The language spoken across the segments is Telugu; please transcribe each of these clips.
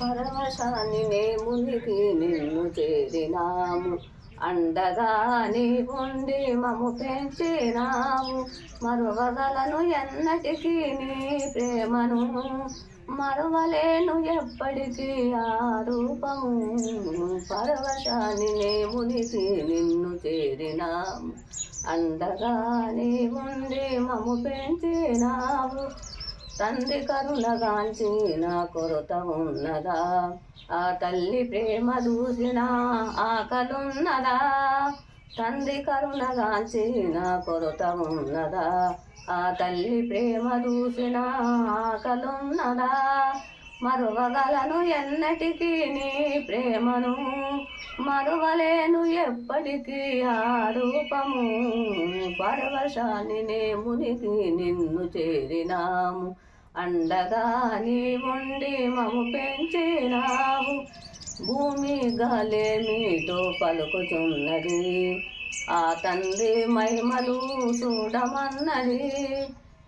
పరవశాన్ని నేమునికి నిన్ను చేరినాము. అండగాని ఉండి మము పెంచినావు మరువగలను ఎన్నటికీ నీ ప్రేమను మరువలేను ఎప్పటికీ. ఆ రూపము పరవశాన్ని నేమునికి నిన్ను చేరినాము. అండగాని ఉండి మము పెంచినావు తండ్రి కరుణగాంచి నా కొరత ఉన్నదా? ఆ తల్లి ప్రేమ దూసిన ఆకలున్నదా? తండ్రి కరుణగాంచి నా కొరత ఉన్నదా? ఆ తల్లి ప్రేమ దూసిన ఆకలున్నదా? మరువగలను ఎన్నటికీ నీ ప్రేమను మరువలేను ఎప్పటికీ. ఆ రూపము పరవశాన్ని నేమునికి నిన్ను చేరినాము. అండగా నీ ఉండి మము పెంచినావు. భూమి గాలేమితో పలుకుచున్నది. ఆ తండ్రి మహిమలు చూడమన్నది.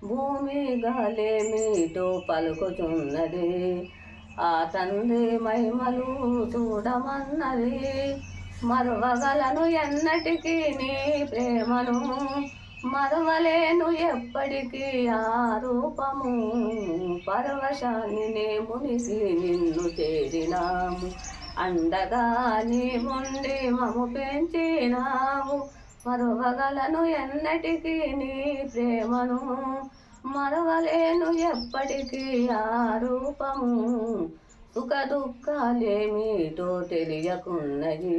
భూమి గాలేమితో పలుకుచున్నది. ఆ తండ్రి మహిమలు చూడమన్నది. మరువగలను ఎన్నటికీ నీ ప్రేమను మరవలేను ఎప్పటికీ ఆ రూపము. పరవశాన్ని నేమునికి నిన్ను చేరినాము. అండగా నీ ఉండి మము పెంచినావు మరవగలను ఎన్నటికీ నీ ప్రేమను. మరవలేను ఎప్పటికీ ఆ రూపము. సుఖ దుఃఖాలేమిటో తెలియకున్నది.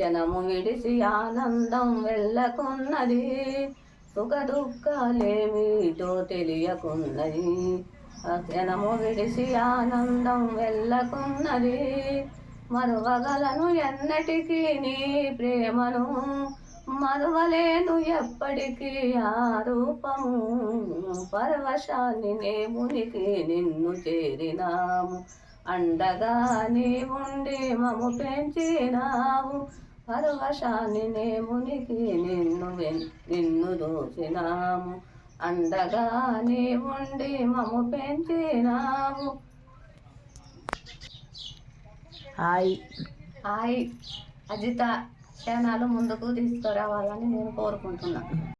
జనము విడిసి ఆనందం వెళ్ళకున్నది. సుఖ దుఃఖాలేమిటో తెలియకున్నది. జనము విడిసి ఆనందం వెళ్ళకున్నది. మరువగలను ఎన్నటికీ నీ ప్రేమను మరువలేను ఎప్పటికీ. ఆ రూపము పరవశాన్ని నేమునికి నిన్ను చేరినాము. అండగా నీ ఉండి మము పెంచినావు. పరవశాన్ని నేమునికి నిన్ను నిన్ను దోచినాము. అండగా ఉండి మము పెంచినావు హాయ్. హాయ్. అజిత క్షణాలు ముందుకు తీసుకురావాలని నేను కోరుకుంటున్నాను